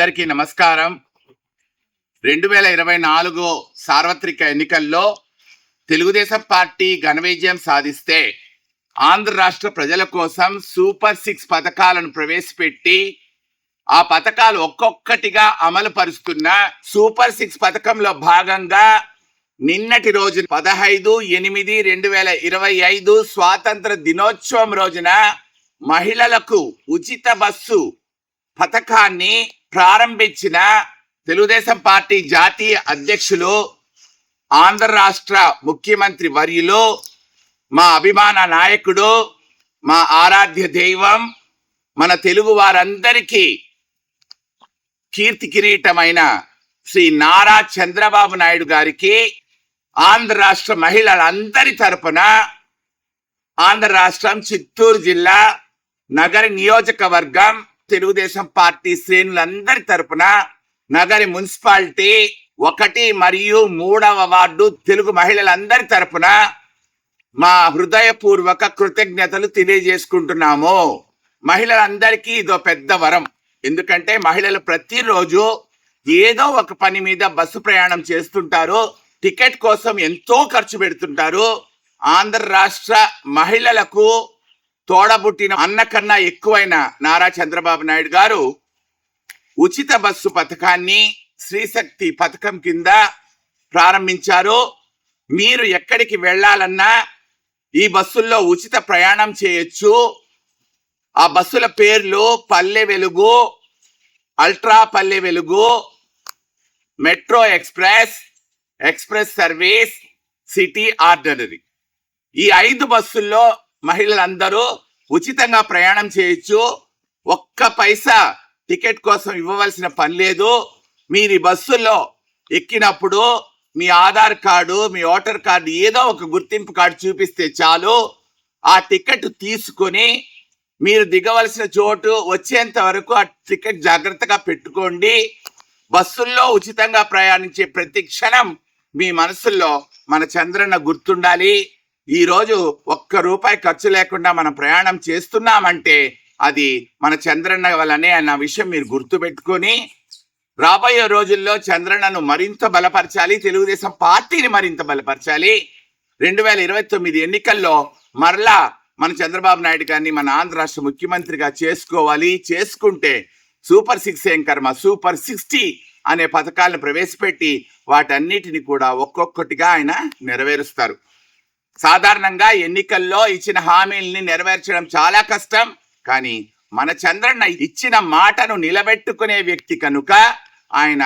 అందరికీ నమస్కారం. రెండు వేల ఇరవై నాలుగు సార్వత్రిక ఎన్నికల్లో తెలుగుదేశం పార్టీ ఘన విజయం సాధిస్తే ఆంధ్ర రాష్ట్ర ప్రజల కోసం సూపర్ సిక్స్ పథకాలను ప్రవేశపెట్టి ఆ పథకాలు ఒక్కొక్కటిగా అమలు పరుస్తున్న సూపర్ సిక్స్ పథకంలో భాగంగా నిన్నటి రోజు పదహైదు ఎనిమిది రెండు వేల ఇరవై ఐదు స్వాతంత్ర దినోత్సవం రోజున మహిళలకు ఉచిత బస్సు పథకాన్ని ప్రారంభించిన తెలుగుదేశం పార్టీ జాతీయ అధ్యక్షులు ఆంధ్ర రాష్ట్ర ముఖ్యమంత్రి వర్యులు మా అభిమాన నాయకుడు మా ఆరాధ్య దైవం మన తెలుగు వారందరికీ కీర్తి కిరీటమైన శ్రీ నారా చంద్రబాబు నాయుడు గారికి ఆంధ్ర రాష్ట్ర మహిళలందరి తరపున ఆంధ్ర రాష్ట్రం చిత్తూరు జిల్లా నగర నియోజకవర్గం తెలుగుదేశం పార్టీ శ్రేణులందరి తరపున నగరి మున్సిపాలిటీ ఒకటి మరియు మూడవ వార్డు తెలుగు మహిళలందరి తరపున మా హృదయపూర్వక కృతజ్ఞతలు తెలియజేసుకుంటున్నాము. మహిళలందరికీ ఇదో పెద్ద వరం. ఎందుకంటే మహిళలు ప్రతిరోజు ఏదో ఒక పని మీద బస్సు ప్రయాణం చేస్తుంటారు. టికెట్ కోసం ఎంతో ఖర్చు పెడుతుంటారు. ఆంధ్ర రాష్ట్ర మహిళలకు తోడబుట్టిన అన్న కన్నా ఎక్కువైన నారా చంద్రబాబు నాయుడు గారు ఉచిత బస్సు పథకాన్ని శ్రీశక్తి పథకం కింద ప్రారంభించారు. మీరు ఎక్కడికి వెళ్ళాలన్నా ఈ బస్సుల్లో ఉచిత ప్రయాణం చేయొచ్చు. ఆ బస్సుల పేర్లు పల్లె Velugu ultra Palle Velugu metro express express service city ordinary ఈ ఐదు బస్సుల్లో మహిళలందరూ ఉచితంగా ప్రయాణం చేయొచ్చు. ఒక్క పైసా టికెట్ కోసం ఇవ్వవలసిన పని లేదు. మీరు ఈ బస్సుల్లో ఎక్కినప్పుడు మీ ఆధార్ కార్డు మీ ఓటర్ కార్డు ఏదో ఒక గుర్తింపు కార్డు చూపిస్తే చాలు. ఆ టికెట్ తీసుకొని మీరు దిగవలసిన చోటు వచ్చేంత వరకు ఆ టికెట్ జాగ్రత్తగా పెట్టుకోండి. బస్సుల్లో ఉచితంగా ప్రయాణించే ప్రతి క్షణం మీ మనసుల్లో మన చంద్రన్న గుర్తుండాలి. ఈరోజు ఒక్క రూపాయి ఖర్చు లేకుండా మనం ప్రయాణం చేస్తున్నామంటే అది మన చంద్రన్న వలనే అన్న విషయం మీరు గుర్తుపెట్టుకొని రాబోయే రోజుల్లో చంద్రన్నను మరింత బలపరచాలి తెలుగుదేశం పార్టీని మరింత బలపరచాలి. రెండు వేల ఇరవై తొమ్మిది ఎన్నికల్లో మరలా మన చంద్రబాబు నాయుడు గారిని మన ఆంధ్ర రాష్ట్ర ముఖ్యమంత్రిగా చేసుకోవాలి. చేసుకుంటే సూపర్ సిక్స్ ఏం కర్మ? సూపర్ సిక్స్టీ అనే పథకాలను ప్రవేశపెట్టి వాటన్నిటిని కూడా ఒక్కొక్కటిగా ఆయన నెరవేరుస్తారు. సాధారణంగా ఎన్నికల్లో ఇచ్చిన హామీల్ని నెరవేర్చడం చాలా కష్టం. కానీ మన చంద్రన్న ఇచ్చిన మాటను నిలబెట్టుకునే వ్యక్తి కనుక ఆయన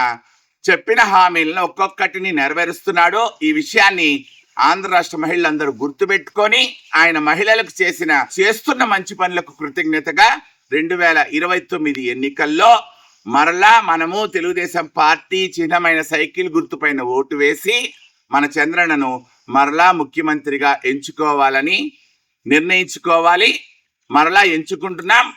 చెప్పిన హామీలను ఒక్కొక్కటిని నెరవేరుస్తున్నాడు ఈ విషయాన్ని ఆంధ్ర రాష్ట్ర మహిళలందరూ గుర్తుపెట్టుకొని ఆయన మహిళలకు చేసిన చేస్తున్న మంచి పనులకు కృతజ్ఞతగా రెండు వేల ఇరవై తొమ్మిది ఎన్నికల్లో మరలా మనము తెలుగుదేశం పార్టీ చిహ్నమైన సైకిల్ గుర్తుపైన ఓటు వేసి మన చంద్రనను మరలా ముఖ్యమంత్రిగా ఎంచుకోవాలని నిర్ణయించుకోవాలి. మరలా ఎంచుకుంటున్నాం.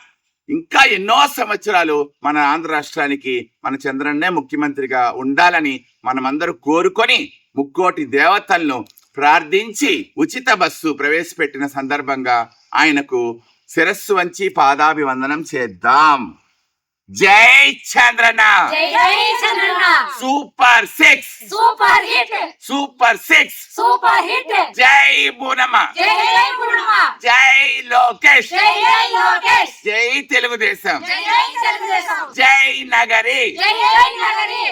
ఇంకా ఎన్నో సంవత్సరాలు మన ఆంధ్ర రాష్ట్రానికి మన చంద్రన్నే ముఖ్యమంత్రిగా ఉండాలని మనమందరూ కోరుకొని ముక్కోటి దేవతలను ప్రార్థించి ఉచిత బస్సు ప్రవేశపెట్టిన సందర్భంగా ఆయనకు శిరస్సు వంచి పాదాభివందనం చేద్దాం. జై చంద్రన జై జై Chandranna. Super six. Super hit. Super six. Super hit. జై బూనమ్మ జై లోకేష్. జై తెలుగుదేశం జై జై తెలుగుదేశం. జై నగరి. జై జై నగరి.